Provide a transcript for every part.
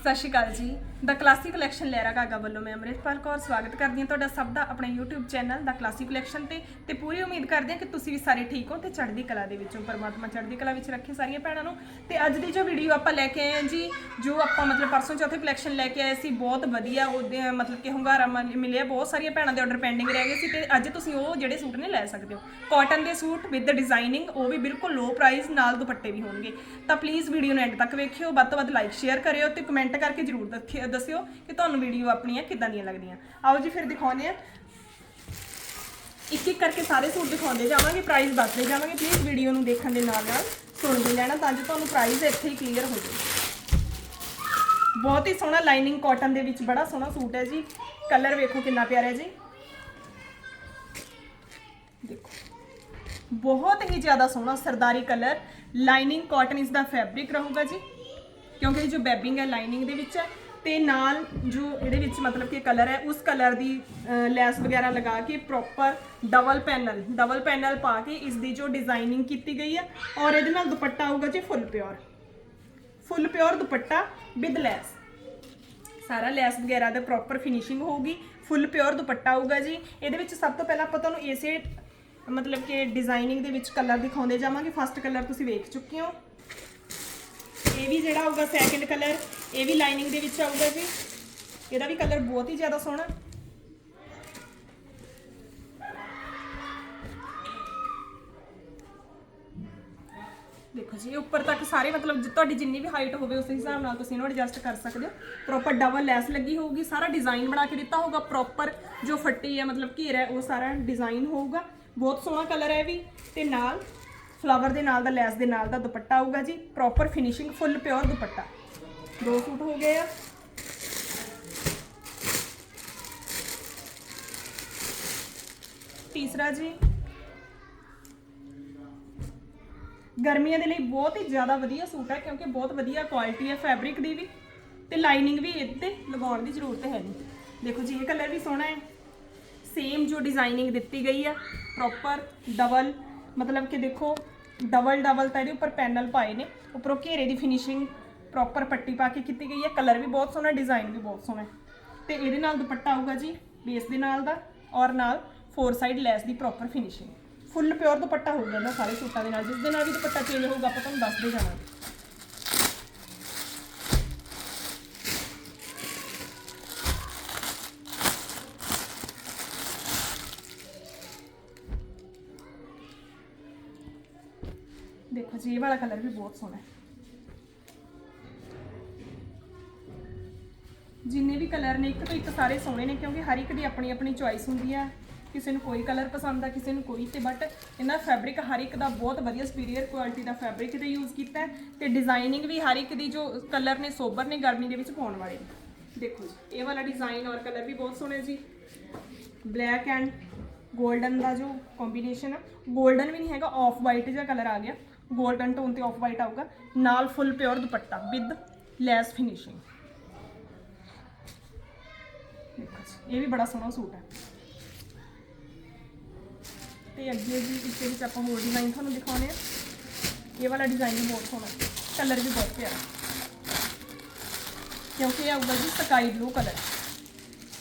ਸਤਿ ਸ਼੍ਰੀ ਅਕਾਲ ਜੀ। ਦਾ ਕਲਾਸਿਕ ਕਲੈਕਸ਼ਨ ਲਹਿਰਾ ਗਾਗਾ ਵੱਲੋਂ ਮੈਂ ਅੰਮ੍ਰਿਤਪਾਲ ਕੌਰ ਸਵਾਗਤ ਕਰਦੀ ਹਾਂ ਤੁਹਾਡਾ ਸਭ ਦਾ ਆਪਣੇ YouTube ਚੈਨਲ ਦਾ ਕਲਾਸਿਕ ਕਲੈਕਸ਼ਨ ਤੇ। ਤੇ ਪੂਰੀ ਉਮੀਦ ਕਰਦੇ ਹਾਂ ਕਿ ਤੁਸੀਂ ਵੀ ਸਾਰੇ ਠੀਕ ਹੋ ਤੇ ਚੜ੍ਹਦੀ ਕਲਾ ਦੇ ਵਿੱਚੋਂ, ਪਰਮਾਤਮਾ ਚੜ੍ਹਦੀ ਕਲਾ ਵਿੱਚ ਰੱਖੇ ਸਾਰੀਆਂ ਭੈਣਾਂ ਨੂੰ। ਤੇ ਅੱਜ ਦੀ ਜੋ ਵੀਡੀਓ ਆਪਾਂ ਲੈ ਕੇ ਆਏ ਹਾਂ ਜੀ, ਜੋ ਆਪਾਂ ਮਤਲਬ ਪਰਸੋਂ ਚੌਥੇ ਕਲੈਕਸ਼ਨ ਲੈ ਕੇ ਆਏ ਸੀ, ਬਹੁਤ ਵਧੀਆ ਉਹਦੇ, ਮਤਲਬ ਕਿ ਹੁੰਗਾਰਾ ਮਿਲਿਆ, ਬਹੁਤ ਸਾਰੀਆਂ ਭੈਣਾਂ ਦੇ ਆਰਡਰ ਪੈਂਡਿੰਗ ਰਹਿ ਗਏ ਸੀ ਤੇ ਅੱਜ ਤੁਸੀਂ ਉਹ ਜਿਹੜੇ ਸੂਟ ਨੇ ਲੈ ਸਕਦੇ ਹੋ। ਕਾਟਨ ਦੇ ਸੂਟ ਵਿਦ ਡਿਜ਼ਾਈਨਿੰਗ ਉਹ ਵੀ ਬਿਲਕੁਲ ਲੋ ਪ੍ਰਾਈਸ ਨਾਲ ਦੁਪੱਟੇ ਵੀ ਹੋਣਗੇ। ਤਾਂ ਪਲੀਜ਼ ਵੀਡੀਓ ਨੂੰ ਐਂਡ ਤੱਕ ਵੇਖਿਓ, ਵੱਧ ਤੋਂ ਵੱਧ ਲਾਈਕ ਸ਼ੇਅਰ ਕਰਿਓ ਤੇ ਕਮੈਂਟ ਕਰਕੇ ਜਰੂਰ ਦੱਖਿਓ- ਦੱਸਿਓ ਕਿ ਤੁਹਾਨੂੰ ਵੀਡੀਓ ਆਪਣੀਆਂ ਕਿੱਦਾਂ ਦੀਆਂ ਲੱਗਦੀਆਂ। ਆਓ ਜੀ ਫਿਰ ਦਿਖਾਉਂਦੇ ਆ ਇੱਕ ਇੱਕ ਕਰਕੇ ਸਾਰੇ ਸੂਟ ਦਿਖਾਉਂਦੇ ਜਾਵਾਂਗੇ ਪ੍ਰਾਈਸ ਦੱਸਦੇ ਜਾਵਾਂਗੇ ਪਲੀਜ਼ ਵੀਡੀਓ ਨੂੰ ਦੇਖਣ ਦੇ ਨਾਲ ਨਾਲ ਸੁਣਦੇ ਲੈਣਾ ਤਾਂ ਜੋ ਤੁਹਾਨੂੰ ਪ੍ਰਾਈਸ ਇੱਥੇ ਹੀ ਕਲੀਅਰ ਹੋ ਜਾਵੇ। ਬਹੁਤ ਹੀ ਸੋਹਣਾ ਲਾਈਨਿੰਗ ਕਾਟਨ ਦੇ ਵਿੱਚ ਬੜਾ ਸੋਹਣਾ ਸੂਟ ਹੈ ਜੀ। ਕਲਰ ਵੇਖੋ ਕਿੰਨਾ ਪਿਆਰਾ ਹੈ ਜੀ। ਦੇਖੋ। ਬਹੁਤ ਹੀ ਜ਼ਿਆਦਾ ਸੋਹਣਾ ਸਰਦਾਰੀ ਕਲਰ ਲਾਈਨਿੰਗ ਕਾਟਨ ਇਸ ਦਾ ਫੈਬਰਿਕ ਰਹੂਗਾ ਜੀ। ਕਿਉਂਕਿ ਇਹ ਜੋ ਬੈਬਿੰਗ ਹੈ, ਲਾਈਨਿੰਗ ਦੇ ਵਿੱਚ ਹੈ, ਤੇ ਨਾਲ ਜੋ ਇਹਦੇ ਵਿੱਚ ਮਤਲਬ ਕਿ ਕਲਰ ਹੈ, ਉਸ ਕਲਰ ਦੀ ਲੈਸ ਵਗੈਰਾ ਲਗਾ ਕੇ proper double panel double panel ਪਾ ਕੇ ਇਸ ਦੀ ਜੋ ਡਿਜ਼ਾਈਨਿੰਗ ਕੀਤੀ ਗਈ ਹੈ ਔਰ ਇਹਦੇ ਨਾਲ ਦੁਪੱਟਾ ਆਊਗਾ ਜੀ full pure full pure dupatta with lace ਸਾਰਾ ਲੈਸ ਵਗੈਰਾ ਦਾ ਪ੍ਰੋਪਰ ਫਿਨਿਸ਼ਿੰਗ ਹੋਊਗੀ ਫੁੱਲ ਪਿਓਰ ਦੁਪੱਟਾ ਆਊਗਾ ਜੀ। ਇਹਦੇ ਵਿੱਚ ਸਭ ਤੋਂ ਪਹਿਲਾਂ ਆਪਾਂ ਤੁਹਾਨੂੰ ਇਸੇ ਮਤਲਬ ਕਿ ਡਿਜ਼ਾਈਨਿੰਗ ਦੇ ਵਿੱਚ ਕਲਰ ਦਿਖਾਉਂਦੇ ਜਾਵਾਂਗੇ। ਫਸਟ ਕਲਰ ਤੁਸੀਂ ਵੇਖ ਚੁੱਕੇ ਹੋ। ਇਹ ਵੀ ਜਿਹੜਾ ਆਊਗਾ ਸੈਕੰਡ ਕਲਰ ਇਹ ਵੀ ਲਾਈਨਿੰਗ ਦੇ ਵਿੱਚ ਆਊਗਾ ਜੀ। ਇਹਦਾ ਵੀ ਕਲਰ ਬਹੁਤ ਹੀ ਜ਼ਿਆਦਾ ਸੋਹਣਾ। ਦੇਖੋ ਜੀ, ਉੱਪਰ ਤੱਕ ਸਾਰੇ ਮਤਲਬ ਤੁਹਾਡੀ ਜਿੰਨੀ ਵੀ ਹਾਈਟ ਹੋਵੇ ਉਸ ਹਿਸਾਬ ਨਾਲ ਤੁਸੀਂ ਇਹਨੂੰ ਐਡਜਸਟ ਕਰ ਸਕਦੇ ਹੋ। ਪ੍ਰੋਪਰ ਡਬਲ ਲੈਸ ਲੱਗੀ ਹੋਊਗੀ, ਸਾਰਾ ਡਿਜ਼ਾਈਨ ਬਣਾ ਕੇ ਦਿੱਤਾ ਹੋਊਗਾ ਪ੍ਰੋਪਰ ਜੋ ਫੱਟੀ ਹੈ, ਮਤਲਬ ਘੇਰਾ ਹੈ, ਉਹ ਸਾਰਾ ਡਿਜ਼ਾਈਨ ਹੋਊਗਾ। ਬਹੁਤ ਸੋਹਣਾ ਕਲਰ ਹੈ ਇਹ ਵੀ। ਤੇ ਨਾਲ ਫਲਾਵਰ ਦੇ ਨਾਲ ਦਾ, ਲੈਸ ਦੇ ਨਾਲ ਦਾ ਦੁਪੱਟਾ ਆਊਗਾ ਜੀ। ਪ੍ਰੋਪਰ ਫਿਨਿਸ਼ਿੰਗ ਫੁੱਲ ਪਿਓਰ ਦੁਪੱਟਾ। ਦੋ ਸੂਟ ਹੋ ਗਏ ਆ। ਤੀਸਰਾ ਜੀ। ਗਰਮੀਆਂ ਦੇ ਲਈ ਬਹੁਤ ਹੀ ਜ਼ਿਆਦਾ ਵਧੀਆ ਸੂਟ ਹੈ ਕਿਉਂਕਿ ਬਹੁਤ ਵਧੀਆ ਕੁਆਲਿਟੀ ਹੈ ਫੈਬਰਿਕ ਦੀ ਵੀ। ਤੇ ਲਾਈਨਿੰਗ ਵੀ ਇੱਥੇ ਲਗਾਉਣ ਦੀ ਜ਼ਰੂਰਤ ਹੈ ਨਹੀਂ। ਦੇਖੋ ਜੀ, ਇਹ ਕਲਰ ਵੀ ਸੋਹਣਾ ਹੈ। ਸੇਮ ਜੋ ਡਿਜ਼ਾਈਨਿੰਗ ਦਿੱਤੀ ਗਈ ਹੈ ਪ੍ਰੋਪਰ ਡਬਲ ਮਤਲਬ ਕਿ ਦੇਖੋ ਡਬਲ ਡਬਲ ਤਾਂ ਇਹਦੇ ਉੱਪਰ ਪੈਨਲ ਪਾਏ ਨੇ, ਉੱਪਰੋਂ ਘੇਰੇ ਦੀ ਫਿਨਿਸ਼ਿੰਗ ਪ੍ਰੋਪਰ ਪੱਟੀ ਪਾ ਕੇ ਕੀਤੀ ਗਈ ਹੈ ਕਲਰ ਵੀ ਬਹੁਤ ਸੋਹਣਾ ਡਿਜ਼ਾਈਨ ਵੀ ਬਹੁਤ ਸੋਹਣਾ ਹੈ। ਤੇ ਇਹਦੇ ਨਾਲ ਦੁਪੱਟਾ ਆਊਗਾ ਜੀ ਬੇਸ ਦੇ ਨਾਲ ਦਾ, ਔਰ ਨਾਲ ਫੋਰ ਸਾਈਡ ਲੈਸ ਦੀ ਪ੍ਰੋਪਰ ਫਿਨਿਸ਼ਿੰਗ ਫੁੱਲ ਪਿਓਰ ਦੁਪੱਟਾ ਹੋਊਗਾ ਨਾ, ਸਾਰੇ ਸੂਟਾਂ ਦੇ ਨਾਲ, ਜਿਸ ਦੇ ਨਾਲ ਵੀ ਦੁਪੱਟਾ ਚੇਂਜ ਹੋਊਗਾ, ਆਪਾਂ ਤੁਹਾਨੂੰ ਦੱਸਦੇ ਜਾਵਾਂਗੇ ਦੇਖੋ ਜੀ, ਇਹ ਵਾਲਾ ਕਲਰ ਵੀ ਬਹੁਤ ਸੋਹਣਾ ਹੈ। ਜਿੰਨੇ ਵੀ ਕਲਰ ਨੇ, ਇੱਕ ਤੋਂ ਇੱਕ ਸਾਰੇ ਸੋਹਣੇ ਨੇ, ਕਿਉਂਕਿ ਹਰ ਇੱਕ ਦੀ ਆਪਣੀ ਆਪਣੀ ਚੁਆਇਸ ਹੁੰਦੀ ਆ ਕਿਸੇ ਨੂੰ ਕੋਈ ਕਲਰ ਪਸੰਦ ਆ, ਕਿਸੇ ਨੂੰ ਕੋਈ ਤੇ ਬਟ ਇਹਨਾਂ ਫੈਬਰਿਕ ਹਰ ਇੱਕ ਦਾ ਬਹੁਤ ਵਧੀਆ ਸੁਪੀਰੀਅਰ ਕੁਆਲਿਟੀ ਦਾ ਫੈਬਰਿਕ ਤੇ ਯੂਜ਼ ਕੀਤਾ ਹੈ ਤੇ ਡਿਜ਼ਾਈਨਿੰਗ ਵੀ ਹਰ ਇੱਕ ਦੀ ਜੋ ਕਲਰ ਨੇ, ਸੋਬਰ ਨੇ, ਗਰਮੀ ਦੇ ਵਿੱਚ ਪਾਉਣ ਵਾਲੇ ਨੇ। ਦੇਖੋ ਜੀ, ਇਹ ਵਾਲਾ ਡਿਜ਼ਾਈਨ ਔਰ ਕਲਰ ਵੀ ਬਹੁਤ ਸੋਹਣਾ ਜੀ। ਬਲੈਕ ਐਂਡ 골ਡਨ ਦਾ ਜੋ ਕੰਬੀਨੇਸ਼ਨ ਆ 골ਡਨ ਵੀ ਨਹੀਂ ਹੈਗਾ ਆਫ ਵਾਈਟ ਜਿਹਾ ਕਲਰ ਆ ਗਿਆ। ਗੋਲਡਨ ਟੋਨ ਤੇ ਆਫ ਵਾਈਟ ਆਊਗਾ। ਨਾਲ full pure dupatta with lace finishing ਇਹ ਵੀ ਬੜਾ ਸੋਹਣਾ ਸੂਟ ਹੈ। ਤੇ ਅੱਗੇ ਜੀ, ਇਸ ਦੇ ਵਿੱਚ ਆਪਾਂ ਹੋਰ ਡਿਜ਼ਾਈਨ ਤੁਹਾਨੂੰ ਦਿਖਾਉਣੇ ਆ। ਇਹ ਵਾਲਾ ਡਿਜ਼ਾਈਨ ਵੀ ਬਹੁਤ ਸੋਹਣਾ। ਕਲਰ ਵੀ ਬਹੁਤ ਪਿਆਰਾ। ਕਿਉਂਕਿ ਇਹ ਆਊਗਾ ਜੀ ਸਕਾਈ ਬਲੂ ਕਲਰ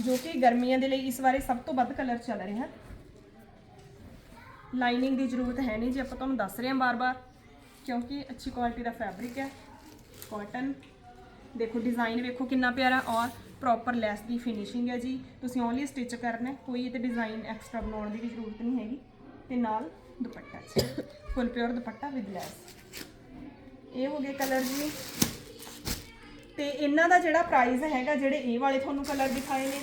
ਜੋ ਕਿ ਗਰਮੀਆਂ ਦੇ ਲਈ ਇਸ ਬਾਰੇ ਸਭ ਤੋਂ ਵੱਧ ਕਲਰ ਚੱਲ ਰਿਹਾ। ਹੈ ਲਾਈਨਿੰਗ ਦੀ ਜ਼ਰੂਰਤ ਹੈ ਨਹੀਂ ਜੀ, ਆਪਾਂ ਤੁਹਾਨੂੰ ਦੱਸ ਰਹੇ ਹਾਂ ਬਾਰ-ਬਾਰ। ਕਿਉਂਕਿ ਅੱਛੀ ਕੁਆਲਿਟੀ ਦਾ ਫੈਬਰਿਕ ਹੈ ਕਾਟਨ ਦੇਖੋ ਡਿਜ਼ਾਈਨ ਵੇਖੋ ਕਿੰਨਾ ਪਿਆਰਾ ਔਰ ਪ੍ਰੋਪਰ ਲੈਸ ਦੀ ਫਿਨਿਸ਼ਿੰਗ ਹੈ ਜੀ। ਤੁਸੀਂ ਓਨਲੀ ਸਟਿਚ ਕਰਨਾ ਕੋਈ ਇਹ ਤੇ ਡਿਜ਼ਾਈਨ ਐਕਸਟਰਾ ਬਣਾਉਣ ਦੀ ਵੀ ਜ਼ਰੂਰਤ ਨਹੀਂ ਹੈਗੀ। ਤੇ ਨਾਲ ਦੁਪੱਟਾ ਜੀ ਫੁੱਲ ਪਿਓਰ ਦੁਪੱਟਾ ਵਿਦ ਲੈਸ ਇਹ ਹੋ ਗਏ ਕਲਰ ਜੀ। ਤੇ ਇਹਨਾਂ ਦਾ ਜਿਹੜਾ ਪ੍ਰਾਈਸ ਹੈਗਾ, ਜਿਹੜੇ ਇਹ ਵਾਲੇ ਤੁਹਾਨੂੰ ਕਲਰ ਦਿਖਾਏ ਨੇ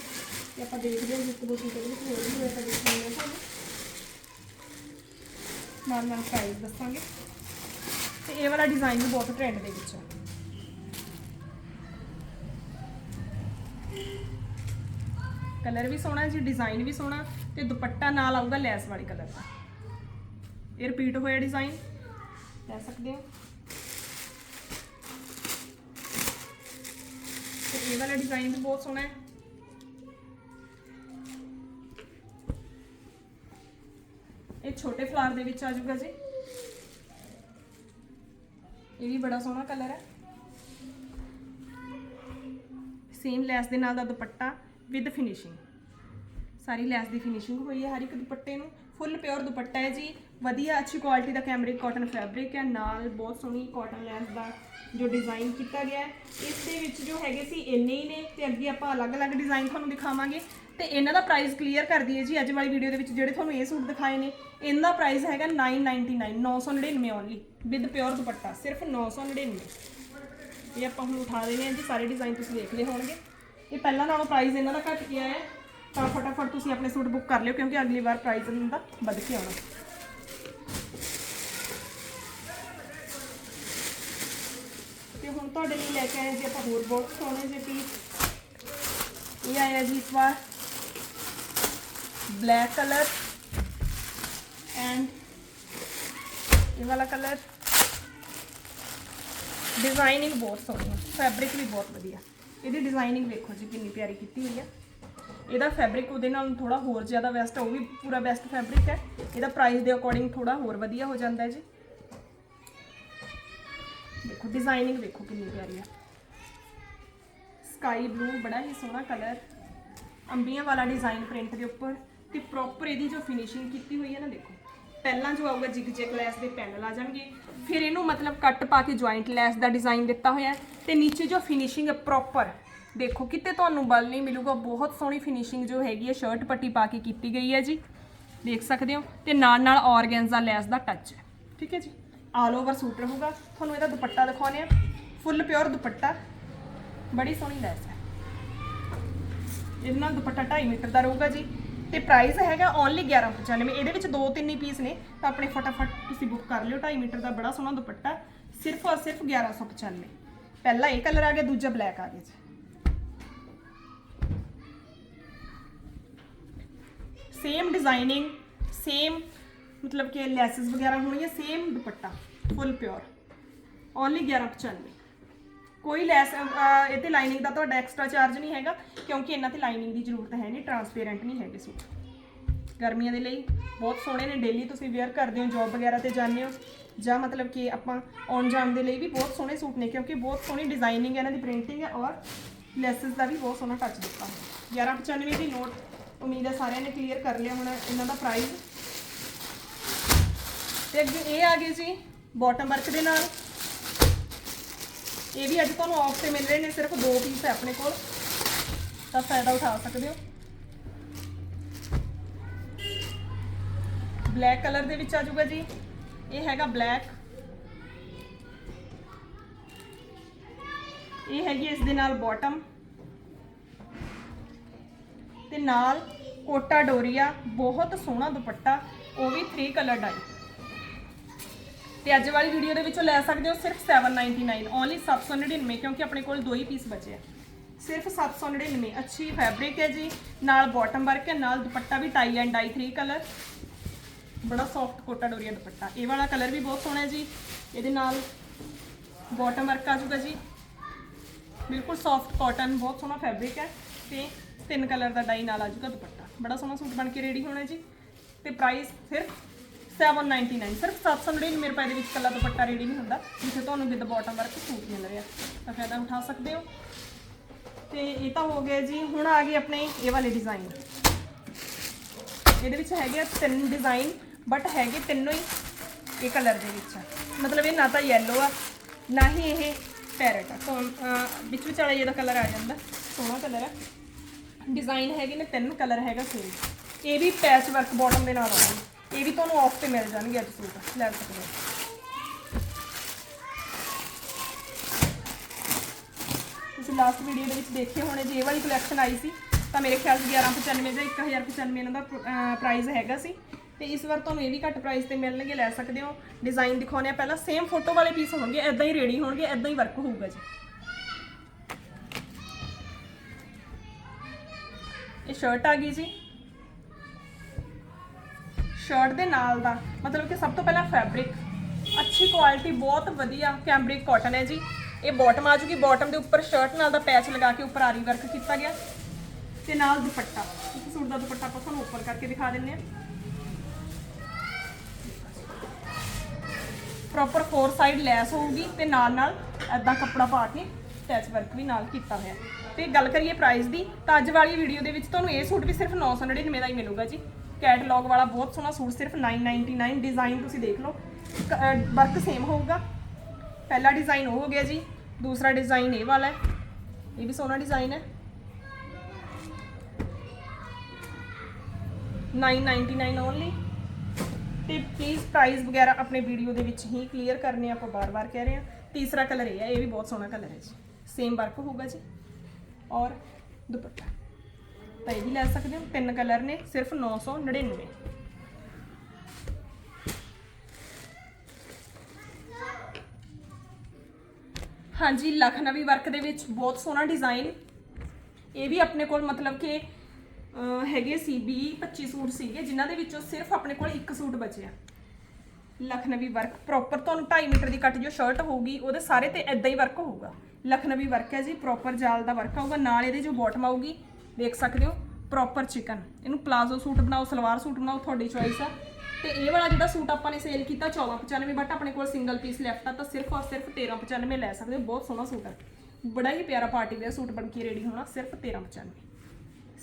ਤੇ ਆਪਾਂ ਦੇਖਦੇ ਹਾਂ ਇੱਕ ਦੋ ਚੀਜ਼ਾਂ ਇਹਦੇ ਵਿੱਚ ਹੋਰ ਵੀ ਹੋਇਆ ਤਾਂ ਦਿਖਾਉਂਦੇ ਹਾਂ ਤੁਹਾਨੂੰ। ਨਾਲ ਨਾਲ ਪ੍ਰਾਈਸ ਦੱਸਾਂਗੇ। ਤੇ ਇਹ ਵਾਲਾ ਡਿਜ਼ਾਈਨ ਵੀ ਬਹੁਤ ਟ੍ਰੈਂਡ ਦੇ ਵਿੱਚ ਹੈ ਕਲਰ ਵੀ ਸੋਹਣਾ ਜੀ ਡਿਜ਼ਾਈਨ ਵੀ ਸੋਹਣਾ ਤੇ ਦੁਪੱਟਾ ਨਾਲ ਆਊਗਾ ਲੈਸ ਵਾਲੇ ਕਲਰ ਦਾ। ਇਹ ਰਿਪੀਟ ਹੋਇਆ ਡਿਜ਼ਾਈਨ ਲੈ ਸਕਦੇ ਹੋ। ਤੇ ਇਹ ਵਾਲਾ ਡਿਜ਼ਾਈਨ ਵੀ ਬਹੁਤ ਸੋਹਣਾ ਹੈ। ਇਹ ਛੋਟੇ ਫਲਾਰ ਦੇ ਵਿੱਚ ਆ ਜਾਊਗਾ ਜੀ। ਇਹ ਵੀ ਬੜਾ ਸੋਹਣਾ ਕਲਰ ਹੈ। ਸੇਮ ਲੈਸ ਦੇ ਨਾਲ ਦਾ ਦੁਪੱਟਾ ਵਿਦ ਫਿਨਿਸ਼ਿੰਗ ਸਾਰੀ ਲੈਸ ਦੀ ਫਿਨਿਸ਼ਿੰਗ ਹੋਈ ਹੈ ਹਰ ਇੱਕ ਦੁਪੱਟੇ ਨੂੰ। ਫੁੱਲ ਪਿਓਰ ਦੁਪੱਟਾ ਹੈ ਜੀ। ਵਧੀਆ, ਅੱਛੀ ਕੁਆਲਿਟੀ ਦਾ ਕੈਮਰਿਕ ਕਾਟਨ ਫੈਬਰਿਕ ਹੈ। ਨਾਲ ਬਹੁਤ ਸੋਹਣੀ ਕਾਟਨ ਲੈਂਸ ਦਾ ਜੋ ਡਿਜ਼ਾਈਨ ਕੀਤਾ ਗਿਆ ਹੈ। ਇਸ ਦੇ ਵਿੱਚ ਜੋ ਹੈਗੇ ਸੀ, ਇੰਨੇ ਹੀ ਨੇ ਤੇ ਅੱਗੇ ਆਪਾਂ ਅਲੱਗ-ਅਲੱਗ ਡਿਜ਼ਾਈਨ ਤੁਹਾਨੂੰ ਦਿਖਾਵਾਂਗੇ। ਤੇ ਇਹਨਾਂ ਦਾ ਪ੍ਰਾਈਸ ਕਲੀਅਰ ਕਰ ਦਈਏ ਜੀ ਅੱਜ ਵਾਲੀ ਵੀਡੀਓ ਦੇ ਵਿੱਚ, ਜਿਹੜੇ ਤੁਹਾਨੂੰ ਇਹ ਸੂਟ ਦਿਖਾਏ ਨੇ, ਇਹਨਾਂ ਦਾ ਪ੍ਰਾਈਸ ਹੈਗਾ 999 999 ਓਨਲੀ ਵਿਦ ਪਿਓਰ ਦੁਪੱਟਾ, ਸਿਰਫ 999 ਇਹ ਆਪਾਂ ਹੁਣ ਉਠਾ ਰਹੇ ਆ ਜੀ, ਸਾਰੇ ਡਿਜ਼ਾਈਨ ਤੁਸੀਂ ਦੇਖ ਲਏ ਹੋਣਗੇ। ਇਹ ਪਹਿਲਾਂ ਨਾਲੋਂ ਪ੍ਰਾਈਸ ਇਹਨਾਂ ਦਾ ਘਟ ਗਿਆ ਹੈ। ਤਾਂ ਫਟਾਫਟ ਤੁਸੀਂ ਆਪਣੇ ਸੂਟ ਬੁੱਕ ਕਰ ਲਿਓ, ਕਿਉਂਕਿ ਅਗਲੀ ਵਾਰ ਪ੍ਰਾਈਸ ਇਹਨਾਂ ਦਾ ਵੱਧ ਕੇ ਆਉਣਾ। ਤੇ ਹੁਣ ਤੁਹਾਡੇ ਲਈ ਲੈ ਕੇ ਆਏ ਜੀ ਆਪਾਂ ਹੋਰ ਬਹੁਤ ਸੋਹਣੇ ਜਿਹੇ ਪੀਸ ਇਹ ਆਇਆ ਜੀ ਇਸ ਵਾਰ ਬਲੈਕ ਕਲਰ ਐਂਡ ਇਹ ਵਾਲਾ ਕਲਰ ਡਿਜ਼ਾਈਨਿੰਗ ਬਹੁਤ ਸੋਹਣੀ ਹੈ ਫੈਬਰਿਕ ਵੀ ਬਹੁਤ ਵਧੀਆ। ਇਹਦੀ ਡਿਜ਼ਾਈਨਿੰਗ ਵੇਖੋ ਜੀ, ਕਿੰਨੀ ਪਿਆਰੀ ਕੀਤੀ ਹੋਈ ਹੈ ਇਹਦਾ ਫੈਬਰਿਕ ਉਹਦੇ ਨਾਲ ਥੋੜਾ ਹੋਰ ਜ਼ਿਆਦਾ ਬੈਸਟ ਹੈ ਉਹ ਵੀ ਪੂਰਾ ਬੈਸਟ ਫੈਬਰਿਕ ਹੈ। ਇਹਦਾ ਪ੍ਰਾਈਸ ਦੇ ਅਕੋਰਡਿੰਗ ਥੋੜਾ ਹੋਰ ਵਧੀਆ ਹੋ ਜਾਂਦਾ ਹੈ ਜੀ। ਦੇਖੋ ਡਿਜ਼ਾਈਨਿੰਗ ਦੇਖੋ ਕਿੰਨੀ ਪਿਆਰੀ ਹੈ। ਸਕਾਈ ਬਲੂ ਬੜਾ ਹੀ ਸੋਹਣਾ ਕਲਰ ਅੰਬੀਆਂ ਵਾਲਾ ਡਿਜ਼ਾਈਨ ਪ੍ਰਿੰਟ ਦੇ ਉੱਪਰ ਤੇ ਪ੍ਰੋਪਰ ਇਹਦੀ ਜੋ ਫਿਨਿਸ਼ਿੰਗ ਕੀਤੀ ਹੋਈ ਹੈ ਨਾ, ਦੇਖੋ। ਪਹਿਲਾਂ ਜੋ ਆਊਗਾ ਜਿਗ ਜੈਕ ਲੈਸ ਦੇ ਪੈਨਲ ਆ ਜਾਣਗੇ। ਫਿਰ ਇਹਨੂੰ ਮਤਲਬ ਕੱਟ ਪਾ ਕੇ ਜੁਆਇੰਟ ਲੈਸ ਦਾ ਡਿਜ਼ਾਈਨ ਦਿੱਤਾ ਹੋਇਆ ਹੈ ਤੇ ਨੀਚੇ ਜੋ ਫਿਨਿਸ਼ਿੰਗ ਹੈ ਪ੍ਰੋਪਰ ਦੇਖੋ, ਕਿਤੇ ਤੁਹਾਨੂੰ ਬਲ ਨਹੀਂ ਮਿਲੂਗਾ। ਬਹੁਤ ਸੋਹਣੀ ਫਿਨਿਸ਼ਿੰਗ ਜੋ ਹੈਗੀ ਹੈ ਸ਼ਰਟ ਪੱਟੀ ਪਾ ਕੇ ਕੀਤੀ ਗਈ ਹੈ ਜੀ। ਦੇਖ ਸਕਦੇ ਹੋ, ਤੇ ਨਾਲ ਨਾਲ ਆਰਗੈਂਜ਼ਾ ਲੈਸ ਦਾ ਟੱਚ ਹੈ। ਠੀਕ ਹੈ ਜੀ? ਆਲ ਓਵਰ ਸੂਟ ਰਹੂਗਾ। ਤੁਹਾਨੂੰ ਇਹਦਾ ਦੁਪੱਟਾ ਦਿਖਾਉਣੇ ਆ ਫੁੱਲ ਪਿਓਰ ਦੁਪੱਟਾ। ਬੜੀ ਸੋਹਣੀ ਲੈਸ ਹੈ। ਇਹਦੇ ਨਾਲ ਦੁਪੱਟਾ 2.5 ਮੀਟਰ ਦਾ ਰਹੂਗਾ ਜੀ। ਤੇ ਪ੍ਰਾਈਸ ਹੈਗਾ ਓਨਲੀ 1195 ਇਹਦੇ ਵਿੱਚ ਦੋ ਤਿੰਨ ਹੀ ਪੀਸ ਨੇ। ਤਾਂ ਆਪਣੇ ਫਟਾਫਟ ਤੁਸੀਂ ਬੁੱਕ ਕਰ ਲਿਓ। 2.5 ਮੀਟਰ ਦਾ ਬੜਾ ਸੋਹਣਾ ਦੁਪੱਟਾ। ਸਿਰਫ ਔਰ ਸਿਰਫ 1195 ਪਹਿਲਾ ਇਹ ਕਲਰ ਆ ਗਿਆ, ਦੂਜਾ ਬਲੈਕ ਆ ਗਿਆ ਜੀ। ਸੇਮ ਡਿਜ਼ਾਈਨਿੰਗ ਸੇਮ ਮਤਲਬ ਕਿ ਲੈਸਸ ਵਗੈਰਾ ਹੋਣਗੀਆਂ ਸੇਮ ਦੁਪੱਟਾ ਫੁੱਲ ਪਿਓਰ ਓਨਲੀ 1195 ਕੋਈ ਲੈਸ ਅਹ, ਇਹ ਤੇ ਲਾਈਨਿੰਗ ਦਾ ਤੁਹਾਡਾ ਐਕਸਟਰਾ ਚਾਰਜ ਨਹੀਂ ਹੈਗਾ ਕਿਉਂਕਿ ਇਹਨਾਂ ਤੇ ਲਾਈਨਿੰਗ ਦੀ ਜ਼ਰੂਰਤ ਹੈ ਨਹੀਂ ਟਰਾਂਸਪੇਰੈਂਟ ਨਹੀਂ ਹੈਗੇ ਸੂਟ ਗਰਮੀਆਂ ਦੇ ਲਈ ਬਹੁਤ ਸੋਹਣੇ ਨੇ ਡੇਲੀ ਤੁਸੀਂ ਵੇਅਰ ਕਰਦੇ ਹੋ ਜੌਬ ਵਗੈਰਾ ਤੇ ਜਾਂਦੇ ਹੋ ਜਾਂ ਮਤਲਬ ਕਿ ਆਪਾਂ ਆਉਣ ਜਾਣ ਦੇ ਲਈ ਵੀ ਬਹੁਤ ਸੋਹਣੇ ਸੂਟ ਨੇ ਕਿਉਂਕਿ ਬਹੁਤ ਸੋਹਣੀ ਡਿਜ਼ਾਈਨਿੰਗ ਹੈ ਇਹਨਾਂ ਦੀ ਪ੍ਰਿੰਟਿੰਗ ਹੈ ਔਰ ਲੈਸਸ ਦਾ ਵੀ ਬਹੁਤ ਸੋਹਣਾ ਟੱਚ ਦਿੱਤਾ ਹੈ 1195 ਦੀ ਨੋਟ ਉਮੀਦ ਹੈ ਸਾਰਿਆਂ ਨੇ ਕਲੀਅਰ ਕਰ ਲਿਆ ਹੋਣਾ ਇਹਨਾਂ ਦਾ ਪ੍ਰਾਈਸ ਤੇ ਅੱਗੇ ਇਹ ਆ ਗਏ ਜੀ ਬਾਟਮ ਵਰਕ ਦੇ ਨਾਲ। ਇਹ ਵੀ ਅੱਜ ਤੁਹਾਨੂੰ ਆਫ ਤੇ ਮਿਲ ਰਹੇ ਨੇ, ਸਿਰਫ ਦੋ ਪੀਸ ਹੈ ਆਪਣੇ ਕੋਲ। ਤਾਂ ਫਾਇਦਾ ਉਠਾ ਸਕਦੇ ਹੋ। ਬਲੈਕ ਕਲਰ ਦੇ ਵਿੱਚ ਆ ਜਾਊਗਾ ਜੀ। ਇਹ ਹੈਗਾ ਬਲੈਕ ਇਹ ਹੈਗੀ ਇਸ ਦੇ ਨਾਲ ਬਾਟਮ ਤੇ ਨਾਲ ਕੋਟਾ ਡੋਰੀਆ, ਬਹੁਤ ਸੋਹਣਾ ਦੁਪੱਟਾ, ਉਹ ਵੀ 3 ਕਲਰ ਡਾਈ ਤੇ ਅੱਜ ਵਾਲੀ ਵੀਡੀਓ ਦੇ ਵਿੱਚੋਂ ਲੈ ਸਕਦੇ ਹੋ ਸਿਰਫ 799 ਓਨਲੀ 799 ਕਿਉਂਕਿ ਆਪਣੇ ਕੋਲ ਦੋ ਹੀ ਪੀਸ ਬਚੇ ਆ। ਸਿਰਫ 799 ਅੱਛੀ ਫੈਬਰਿਕ ਹੈ ਜੀ, ਨਾਲ ਬਾਟਮ ਵਰਕ ਹੈ, ਨਾਲ ਦੁਪੱਟਾ ਵੀ ਟਾਈ ਐਂਡ ਡਾਈ 3 ਕਲਰ ਬੜਾ ਸੌਫਟ ਕੋਟਾ ਡੋਰੀਆ ਦੁਪੱਟਾ, ਇਹ ਵਾਲਾ ਕਲਰ ਵੀ ਬਹੁਤ ਸੋਹਣਾ ਹੈ ਜੀ, ਇਹਦੇ ਨਾਲ ਬਾਟਮ ਵਰਕ ਆ ਜੂਗਾ ਜੀ। ਬਿਲਕੁਲ ਸੌਫਟ ਕਾਟਨ ਬਹੁਤ ਸੋਹਣਾ ਫੈਬਰਿਕ ਹੈ ਤੇ ਤਿੰਨ ਕਲਰ ਦਾ ਡਾਈ ਨਾਲ ਆ ਜਾਊਗਾ ਦੁਪੱਟਾ ਬੜਾ ਸੋਹਣਾ ਸੂਟ ਬਣ ਕੇ ਰੈਡੀ ਹੋਣਾ ਜੀ ਤੇ ਪ੍ਰਾਈਸ ਸਿਰਫ 799 ਸਿਰਫ 799 ਰੁਪਏ ਦੇ ਵਿੱਚ ਕੱਲਾ ਦੁਪੱਟਾ ਰੈਡੀ ਨਹੀਂ ਹੁੰਦਾ ਜਿੱਥੇ ਤੁਹਾਨੂੰ ਵਿਦ ਬਾਟਮ ਵਰਕ ਸੂਟ ਮਿਲ ਰਿਹਾ ਤਾਂ ਫਾਇਦਾ ਉਠਾ ਸਕਦੇ ਹੋ ਤੇ ਇਹ ਤਾਂ ਹੋ ਗਿਆ ਜੀ ਹੁਣ ਆ ਗਏ ਆਪਣੇ ਇਹ ਵਾਲੇ ਡਿਜ਼ਾਈਨ ਇਹਦੇ ਵਿੱਚ ਹੈਗੇ ਆ ਤਿੰਨ ਡਿਜ਼ਾਈਨ ਬਟ ਹੈਗੇ ਤਿੰਨੋਂ ਹੀ ਇਹ ਕਲਰ ਦੇ ਵਿੱਚ ਆ ਮਤਲਬ ਇਹ ਨਾ ਤਾਂ ਯੈਲੋ ਆ ਨਾ ਹੀ ਇਹ ਪੈਰਟ ਆ ਤੋਂ ਵਿੱਚ ਵਿਚਾਲਾ ਜਿਹੜਾ ਕਲਰ ਆ ਜਾਂਦਾ, ਸੋਹਣਾ ਕਲਰ ਆ। ਡਿਜ਼ਾਈਨ ਹੈਗੇ ਨੇ, ਤਿੰਨ ਕਲਰ ਹੈਗਾ ਸੂਟ। ਇਹ ਵੀ ਪੈਚ ਵਰਕ ਬਾਟਮ ਦੇ ਨਾਲ ਆਉਂਦਾ ਇਹ ਵੀ ਤੁਹਾਨੂੰ ਆਫ ਤੇ ਮਿਲ ਜਾਣਗੇ ਅੱਜ ਸੂਟ, ਲੈ ਸਕਦੇ ਹੋ। ਤੁਸੀਂ ਲਾਸਟ ਵੀਡੀਓ ਦੇ ਵਿੱਚ ਦੇਖੇ ਹੋਣੇ, ਜੇ ਇਹ ਵਾਲੀ ਕਲੈਕਸ਼ਨ ਆਈ ਸੀ, ਤਾਂ ਮੇਰੇ ਖਿਆਲ 'ਚ 1195 ਜਾਂ 1095 ਇਹਨਾਂ ਦਾ ਪ੍ਰਾਈਸ ਹੈਗਾ ਸੀ। ਤੇ ਇਸ ਵਾਰ ਤੁਹਾਨੂੰ ਇਹ ਵੀ ਘੱਟ ਪ੍ਰਾਈਸ ਤੇ ਮਿਲਣਗੇ, ਲੈ ਸਕਦੇ ਹੋ। ਡਿਜ਼ਾਈਨ ਦਿਖਾਉਣੇ ਆ, ਪਹਿਲਾਂ ਸੇਮ ਫੋਟੋ ਵਾਲੇ ਪੀਸ ਹੋਣਗੇ ਐਦਾਂ ਹੀ ਰੈਡੀ ਹੋਣਗੇ ਐਦਾਂ ਹੀ ਵਰਕ ਹੋਊਗਾ ਜੀ। ਇਹ ਸ਼ਰਟ ਆ ਗਈ ਜੀ। ਸ਼ਰਟ ਦੇ ਨਾਲ ਦਾ, ਮਤਲਬ ਕਿ ਸਭ ਤੋਂ ਪਹਿਲਾਂ ਫੈਬਰਿਕ ਅੱਛੀ ਕੁਆਲਿਟੀ ਬਹੁਤ ਵਧੀਆ ਕੈਂਬਰਿਕ ਕਾਟਨ ਹੈ ਜੀ। ਇਹ ਬਾਟਮ ਆ ਜੂਗੀ ਬਾਟਮ ਦੇ ਉੱਪਰ ਸ਼ਰਟ ਨਾਲ ਦਾ ਪੈਚ ਲਗਾ ਕੇ ਉੱਪਰ ਆਰੀ ਵਰਕ ਕੀਤਾ ਗਿਆ। ਤੇ ਨਾਲ ਦੁਪੱਟਾ, ਇੱਕ ਸੂਟ ਦਾ ਦੁਪੱਟਾ ਆਪਾਂ ਤੁਹਾਨੂੰ ਉੱਪਰ ਕਰਕੇ ਦਿਖਾ ਦਿੰਨੇ ਆ ਪ੍ਰੋਪਰ ਫੋਰ ਸਾਈਡ ਲੈਸ ਹੋਊਗੀ ਤੇ ਨਾਲ ਨਾਲ ਐਦਾਂ ਕੱਪੜਾ ਪਾ ਕੇ ਪੈਚ ਵਰਕ ਵੀ ਨਾਲ ਕੀਤਾ ਹੋਇਆ। ਤੇ ਗੱਲ ਕਰੀਏ ਪ੍ਰਾਈਸ ਦੀ, ਤਾਂ ਅੱਜ ਵਾਲੀ ਵੀਡੀਓ ਦੇ ਵਿੱਚ ਤੁਹਾਨੂੰ ਇਹ ਸੂਟ ਵੀ ਸਿਰਫ 999 ਦਾ ਹੀ ਮਿਲੂਗਾ ਜੀ। ਕੈਟਲੌਗ ਵਾਲਾ ਬਹੁਤ ਸੋਹਣਾ ਸੂਟ, ਸਿਰਫ 999 ਡਿਜ਼ਾਈਨ ਤੁਸੀਂ ਦੇਖ ਲਓ। ਵਰਕ ਸੇਮ ਹੋਊਗਾ। ਪਹਿਲਾ ਡਿਜ਼ਾਈਨ ਉਹ ਹੋ ਗਿਆ ਜੀ, ਦੂਸਰਾ ਡਿਜ਼ਾਈਨ ਇਹ ਵਾਲਾ ਹੈ। ਇਹ ਵੀ ਸੋਹਣਾ ਡਿਜ਼ਾਈਨ ਹੈ। 999 ਓਨਲੀ ਤੇ ਪਲੀਜ਼ ਪ੍ਰਾਈਸ ਵਗੈਰਾ ਆਪਣੇ ਵੀਡੀਓ ਦੇ ਵਿੱਚ ਹੀ ਕਲੀਅਰ ਕਰਨੇ ਆਪਾਂ ਬਾਰ-ਬਾਰ ਕਹਿ ਰਹੇ ਹਾਂ। ਤੀਸਰਾ ਕਲਰ ਇਹ ਹੈ ਇਹ ਵੀ ਬਹੁਤ ਸੋਹਣਾ ਕਲਰ ਹੈ ਜੀ। ਸੇਮ ਵਰਕ ਹੋਊਗਾ ਜੀ। ਔਰ ਦੁਪੱਟਾ। ਤਾਂ ਇਹ ਵੀ ਲੈ ਸਕਦੇ ਹੋ, ਤਿੰਨ ਕਲਰ ਨੇ, ਸਿਰਫ 999 ਹਾਂਜੀ, ਲਖਨਵੀ ਵਰਕ ਦੇ ਵਿੱਚ ਬਹੁਤ ਸੋਹਣਾ ਡਿਜ਼ਾਈਨ ਇਹ ਵੀ ਆਪਣੇ ਕੋਲ ਮਤਲਬ ਕਿ ਹੈਗੇ ਸੀ 20 25 ਸੂਟ ਸੀਗੇ, ਜਿਨ੍ਹਾਂ ਦੇ ਵਿੱਚੋਂ ਸਿਰਫ ਆਪਣੇ ਕੋਲ ਇੱਕ ਸੂਟ ਬਚਿਆ। ਲਖਨਵੀ ਵਰਕ ਪ੍ਰੋਪਰ ਤੁਹਾਨੂੰ 2.5 ਮੀਟਰ ਦੀ ਕੱਟ ਜੋ ਸ਼ਰਟ ਹੋਊਗੀ, ਉਹਦੇ ਸਾਰੇ ਤੇ ਇਦਾਂ ਹੀ ਵਰਕ ਹੋਊਗਾ। ਲਖਨਵੀ ਵਰਕ ਹੈ ਜੀ ਪ੍ਰੋਪਰ ਜਾਲ ਦਾ ਵਰਕ ਆਊਗਾ ਨਾਲ ਇਹਦੇ ਜੋ ਬਾਟਮ ਆਊਗੀ, ਦੇਖ ਸਕਦੇ ਹੋ ਪ੍ਰੋਪਰ ਚਿਕਨ ਇਹਨੂੰ ਪਲਾਜ਼ੋ ਸੂਟ ਬਣਾਓ, ਸਲਵਾਰ ਸੂਟ ਬਣਾਓ, ਤੁਹਾਡੀ ਚੋਇਸ ਆ। ਤੇ ਇਹ ਵਾਲਾ ਜਿਹੜਾ ਸੂਟ ਆਪਾਂ ਨੇ ਸੇਲ ਕੀਤਾ 1495 ਬਟ ਆਪਣੇ ਕੋਲ ਸਿੰਗਲ ਪੀਸ ਲੈਫਟ ਆ, ਤਾਂ ਸਿਰਫ ਔਰ ਸਿਰਫ 1395 ਲੈ ਸਕਦੇ ਹੋ, ਬਹੁਤ ਸੋਹਣਾ ਸੂਟ ਹੈ ਬੜਾ ਹੀ ਪਿਆਰਾ ਪਾਰਟੀ ਵੇਅਰ ਸੂਟ ਬਣ ਕੇ ਰੈਡੀ ਹੋਣਾ, ਸਿਰਫ 1395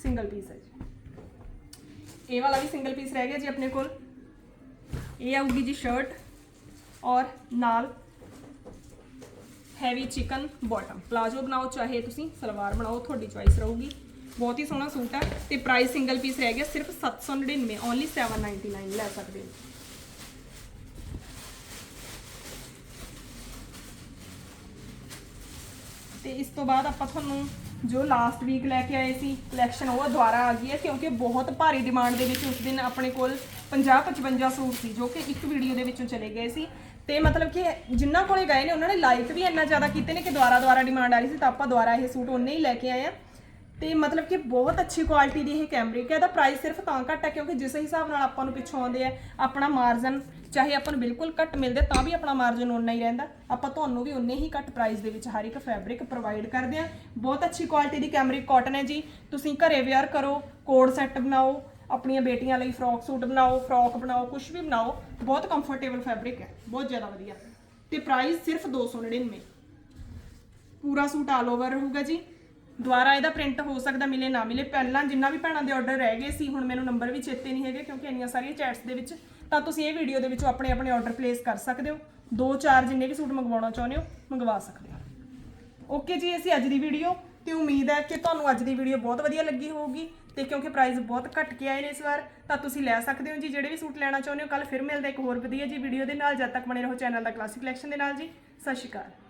ਸਿੰਗਲ ਪੀਸ ਹੈ ਜੀ। ਇਹ ਵਾਲਾ ਵੀ ਸਿੰਗਲ ਪੀਸ ਰਹਿ ਗਿਆ ਜੀ ਆਪਣੇ ਕੋਲ। ਇਹ ਆਊਗੀ ਜੀ ਸ਼ਰਟ ਔਰ ਨਾਲ ਹੈਵੀ ਚਿਕਨ ਬਾਟਮ ਪਲਾਜੋ ਬਣਾਓ, ਚਾਹੇ ਤੁਸੀਂ ਸਲਵਾਰ ਬਣਾਓ, ਤੁਹਾਡੀ ਚੁਆਇਸ ਰਹੂਗੀ। ਬਹੁਤ ਹੀ ਸੋਹਣਾ ਸੂਟ ਹੈ ਤੇ ਪ੍ਰਾਈਸ ਸਿੰਗਲ ਪੀਸ ਰਹਿ ਗਿਆ ਸਿਰਫ 799 ਓਨਲੀ 799 ਲੈ ਸਕਦੇ ਹੋ। ਤੇ ਇਸ ਤੋਂ ਬਾਅਦ ਆਪਾਂ ਤੁਹਾਨੂੰ ਜੋ ਲਾਸਟ ਵੀਕ ਲੈ ਕੇ ਆਏ ਸੀ ਕਲੈਕਸ਼ਨ ਉਹ ਦੁਬਾਰਾ ਆ ਗਈ ਹੈ ਕਿਉਂਕਿ ਬਹੁਤ ਭਾਰੀ ਡਿਮਾਂਡ ਦੇ ਵਿੱਚ ਉਸ ਦਿਨ ਆਪਣੇ ਕੋਲ 50 55 ਸੂਟ ਸੀ, ਜੋ ਕਿ ਇੱਕ ਵੀਡੀਓ ਦੇ ਵਿੱਚੋਂ ਚਲੇ ਗਏ ਸੀ। ਤੇ ਮਤਲਬ ਕਿ ਜਿਨ੍ਹਾਂ ਕੋਲੇ ਗਏ ਨੇ, ਉਹਨਾਂ ਨੇ ਲਾਈਕ ਵੀ ਇੰਨਾ ਜ਼ਿਆਦਾ ਕੀਤੇ ਨੇ ਕਿ ਦੁਬਾਰਾ ਦੁਬਾਰਾ ਡਿਮਾਂਡ ਆ ਰਹੀ ਸੀ, ਤਾਂ ਆਪਾਂ ਦੁਬਾਰਾ ਇਹ ਸੂਟ ਉਹਨੇ ਹੀ ਲੈ ਕੇ ਆਏ ਆ ਤੇ ਮਤਲਬ ਕਿ ਬਹੁਤ ਅੱਛੀ ਕੁਆਲਿਟੀ ਦੀ ਇਹ ਕੈਮਰਿਕ ਹੈ ਇਹਦਾ ਪ੍ਰਾਈਸ ਸਿਰਫ ਤਾਂ ਘੱਟ ਹੈ ਕਿਉਂਕਿ ਜਿਸ ਹਿਸਾਬ ਨਾਲ ਆਪਾਂ ਨੂੰ ਪਿੱਛੋਂ ਆਉਂਦੇ ਆ, ਆਪਣਾ ਮਾਰਜਨ ਚਾਹੇ ਆਪਾਂ ਨੂੰ ਬਿਲਕੁਲ ਘੱਟ ਮਿਲਦੇ ਤਾਂ ਵੀ ਆਪਣਾ ਮਾਰਜਨ ਉਨਾ ਹੀ ਰਹਿੰਦਾ। ਆਪਾਂ ਤੁਹਾਨੂੰ ਵੀ ਉਨੇ ਹੀ ਘੱਟ ਪ੍ਰਾਈਸ ਦੇ ਵਿੱਚ ਹਰ ਇੱਕ ਫੈਬਰਿਕ ਪ੍ਰੋਵਾਈਡ ਕਰਦੇ ਆ ਬਹੁਤ ਅੱਛੀ ਕੁਆਲਿਟੀ ਦੀ ਕੈਮਰਿਕ ਕਾਟਨ ਹੈ ਜੀ। ਤੁਸੀਂ ਘਰੇ ਵੇਅਰ ਕਰੋ ਕੋਡ ਸੈੱਟ ਬਣਾਓ, ਆਪਣੀਆਂ ਬੇਟੀਆਂ ਲਈ ਫਰੋਕ ਸੂਟ ਬਣਾਓ ਫਰੋਕ ਬਣਾਓ ਕੁਝ ਵੀ ਬਣਾਓ, ਬਹੁਤ ਕੰਫਰਟੇਬਲ ਫੈਬਰਿਕ ਹੈ, ਬਹੁਤ ਜ਼ਿਆਦਾ ਵਧੀਆ। ਤੇ ਪ੍ਰਾਈਸ ਸਿਰਫ 299 ਪੂਰਾ ਸੂਟ ਆਲ ਓਵਰ ਰਹੂਗਾ ਜੀ। ਦੁਬਾਰਾ ਇਹਦਾ ਪ੍ਰਿੰਟ ਹੋ ਸਕਦਾ, ਮਿਲੇ ਨਾ ਮਿਲੇ। ਪਹਿਲਾਂ ਜਿੰਨਾ ਵੀ ਭੈਣਾਂ ਦੇ ਆਰਡਰ ਰਹਿ ਗਏ ਸੀ, ਹੁਣ ਮੈਨੂੰ ਨੰਬਰ ਵੀ ਚੇਤੇ ਨਹੀਂ ਹੈਗੇ, ਕਿਉਂਕਿ ਇੰਨੀਆਂ ਸਾਰੀਆਂ ਚੈਟਸ ਦੇ ਵਿੱਚ, ਤਾਂ ਤੁਸੀਂ ਇਹ ਵੀਡੀਓ ਦੇ ਵਿੱਚੋਂ ਆਪਣੇ ਆਪਣੇ ਆਰਡਰ ਪਲੇਸ ਕਰ ਸਕਦੇ ਹੋ। ਦੋ ਚਾਰ ਜਿੰਨੇ ਵੀ ਸੂਟ ਮੰਗਵਾਉਣਾ ਚਾਹੁੰਦੇ ਹੋ, ਮੰਗਵਾ ਸਕਦੇ ਹੋ। ਓਕੇ ਜੀ ਅਸੀਂ ਅੱਜ ਦੀ ਵੀਡੀਓ ਤੇ ਉਮੀਦ ਹੈ ਕਿ ਤੁਹਾਨੂੰ ਅੱਜ ਦੀ ਵੀਡੀਓ ਬਹੁਤ ਵਧੀਆ ਲੱਗੀ ਹੋਊਗੀ ਤੇ ਕਿਉਂਕਿ ਪ੍ਰਾਈਸ ਬਹੁਤ ਘੱਟ ਕੇ ਆਏ ਨੇ ਇਸ ਵਾਰ, ਤਾਂ ਤੁਸੀਂ ਲੈ ਸਕਦੇ ਹੋ ਜੀ। ਜਿਹੜੇ ਵੀ ਸੂਟ ਲੈਣਾ ਚਾਹੁੰਦੇ ਹੋ ਕੱਲ ਫਿਰ ਮਿਲਦਾ ਇੱਕ ਹੋਰ ਵਧੀਆ ਜੀ ਵੀਡੀਓ ਦੇ ਨਾਲ। ਜਦ ਤੱਕ ਬਣੇ ਰਹੋ ਚੈਨਲ ਦਾ ਕਲਾਸਿਕ ਕਲੈਕਸ਼ਨ ਦੇ ਨਾਲ ਜੀ। ਸਤਿ ਸ਼੍ਰੀ ਅਕਾਲ।